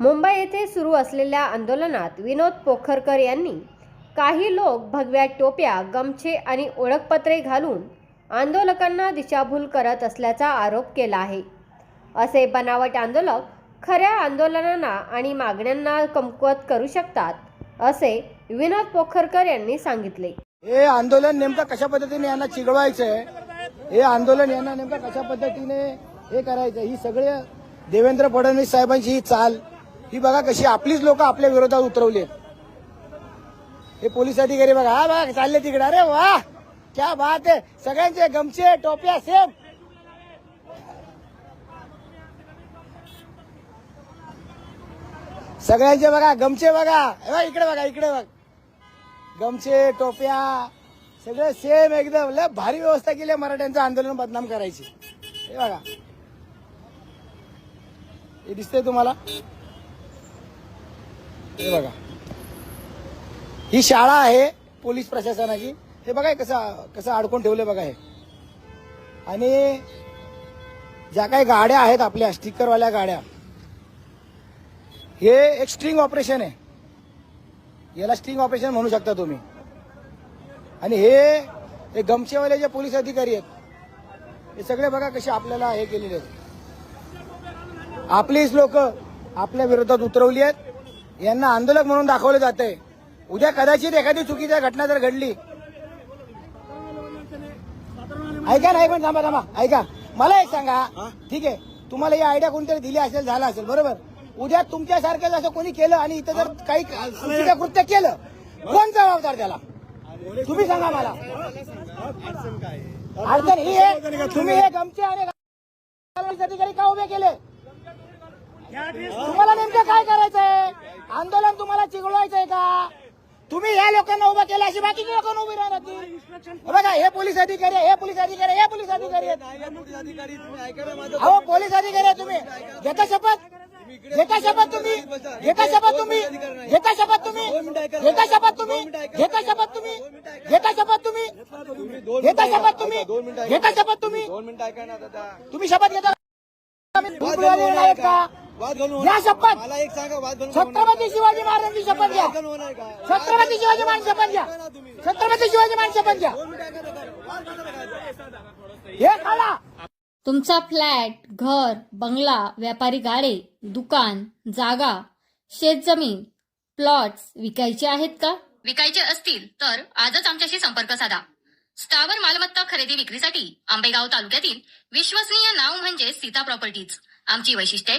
मुंबई येथे सुरू असलेल्या आंदोलनात विनोद पोखरकर यांनी काही लोक भगव्या टोप्या गमछे आणि ओळखपत्रे घालून आंदोलकांना दिशाभूल करत असल्याचा आरोप केला आहे. असे बनावट आंदोलक खऱ्या आंदोलनांना आणि मागण्यांना कमकुवत करू शकतात असे विनोद पोखरकर यांनी सांगितले. हे आंदोलन नेमकं कशा पद्धतीने यांना चिघळवायचं आहे हे आंदोलन यांना नेमकं कशा पद्धतीने हे करायचं ही सगळे देवेंद्र फडणवीस साहेबांची ही चाल. ही बघा कशी आपलीच लोक आपल्या विरोधात उतरवली हे पोलीस अधिकारी बघा हा बघा चालले तिकडे अरे वा! क्या बात आहे सगळ्यांचे गमचे टोप्या सेम. सगळ्यांचे बघा गमचे बघा. हे इकडे बघा इकडे बघ. गमछे टोप्या सगळं सेम एकदम. लय भारी व्यवस्था केली आहे मराठ्यांचं आंदोलन बदनाम करायची. हे बघा. हे दिसतंय तुम्हाला? हे बघा. ही शाळा आहे पोलीस प्रशासनाची. हे बघा कसं कसं अडकून ठेवलं बघा हे. आणि ज्या काही गाड्या आहेत आपल्या स्टिकरवाल्या गाड्या हे एक स्ट्रिंग ऑपरेशन आहे. याला स्ट्रिंग ऑपरेशन म्हणू शकता तुम्ही. आणि हे हे गमछेवाले जे पोलीस अधिकारी आहेत हे सगळे बघा कसे आपल्याला हे केलेले आहेत. आपलीच लोक आपल्या विरोधात उतरवली आहेत. यांना आंदोलक म्हणून दाखवलं जात आहे उद्या कदाचित एखादी चुकीची घटना जर घडली ऐका ना एक मिनिट थांबा थांबा. ऐका. मला एक सांगा. ठीक आहे. तुम्हाला ही आयडिया कोणतरी दिली असेल झाला असेल बरोबर? उद्या तुमच्यासारखं जसं कोणी केलं आणि इथं जर काही चुकीचं कृत्य केलं कोण जबाबदार त्याला? तुम्ही सांगा मला. अडचण ही आहे तुम्ही हे गमचे आणि अधिकारी का उभे केले? तुम्हाला नेमकं काय करायचंय आंदोलन तुम्हाला चिघळवायचंय का तुम्ही या लोकांना उभं केलं अशी बाकीची लोक उभी राहणार. बघा हे पोलीस अधिकारी हे पोलीस अधिकारी हे पोलीस अधिकारी आहेत. अहो पोलीस अधिकारी आहे तुम्ही. घेता शपथ? घेता शपथ तुम्ही? घेता शपथ तुम्ही? घेता शपथ तुम्ही? घेता शपथ तुम्ही? घेता शपथ तुम्ही? घेता शपथ तुम्ही? घेता शपथ तुम्ही? घेता शपथ तुम्ही? तुम्ही शपथ घेता? का? घ्या शपथ! मला एक सांगा वाद घालून छत्रपती शिवाजी महाराजांची शपथ घ्या. छत्रपती शिवाजी महाराज शपथ घ्या. छत्रपती शिवाजी महाराज शपथ घ्या. हे खाला. तुमचा फ्लॅट घर बंगला व्यापारी गाडे दुकान जागा शेतजमीन प्लॉट्स विकायचे आहेत का? विकायचे असतील तर आजच आमच्याशी संपर्क साधा. स्थावर मालमत्ता खरेदी विक्रीसाठी आंबेगाव तालुक्यातील विश्वसनीय नाव म्हणजे सीता प्रॉपर्टीज. आमची वैशिष्ट्ये